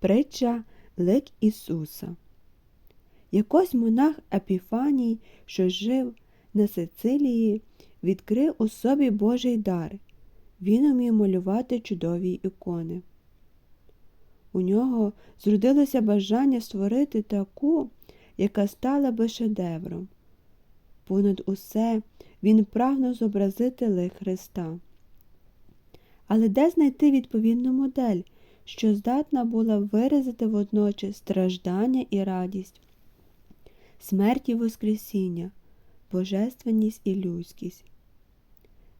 Притча лик Ісуса. Якось монах Епіфаній, що жив на Сицилії, відкрив у собі Божий дар. Він умів малювати чудові ікони. У нього зродилося бажання створити таку, яка стала би шедевром. Понад усе він прагнув зобразити лик Христа. Але де знайти відповідну модель, що здатна була виразити водночас страждання і радість, смерть і Воскресіння, божественність і людськість?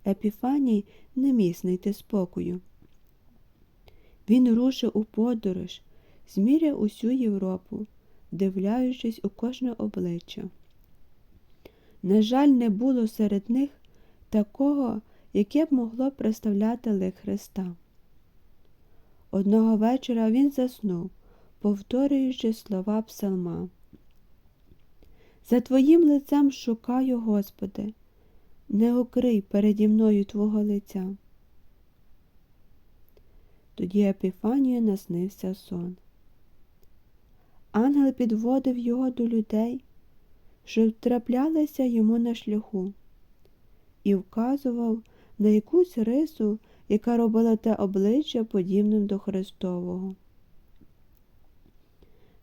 Епіфаній не міг знайти спокою. Він рушив у подорож, зміряв усю Європу, вдивляючись у кожне обличчя. На жаль, не було серед них такого, яке б могло представляти лик Христа. Одного вечора він заснув, повторюючи слова псалма. За твоїм лицем шукаю, Господи, не укрий переді мною Твого лиця. Тоді Епіфанію наснився сон. Ангел підводив його до людей, що траплялися йому на шляху, і вказував на якусь рису, яка робила те обличчя подібним до Христового.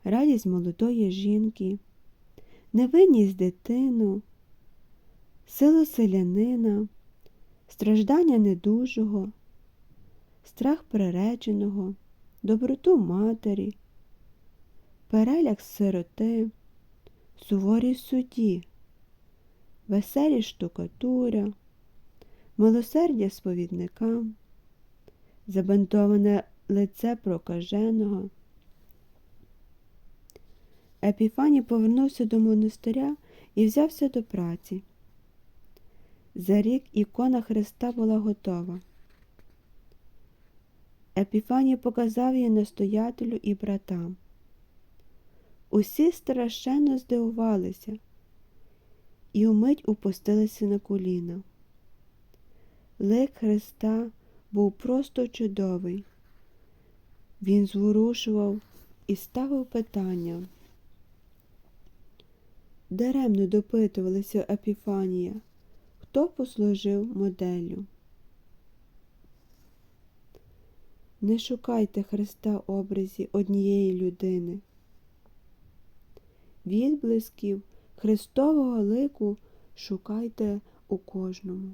Радість молодої жінки, невинність дитину, силу селянина, страждання недужого, страх приреченого, доброту матері, переляк сироти, суворість судді, веселість штукатуря, милосердя сповідникам, забинтоване лице прокаженого. Епіфаній повернувся до монастиря і взявся до праці. За рік ікона Христа була готова. Епіфаній показав її настоятелю і братам. Усі страшенно здивувалися і умить упустилися на коліна. Лик Христа був просто чудовий. Він зворушував і ставив питання. Даремно допитувалися Епіфанія, хто послужив моделлю. Не шукайте Христа образі однієї людини. Відблисків Христового лику шукайте у кожному.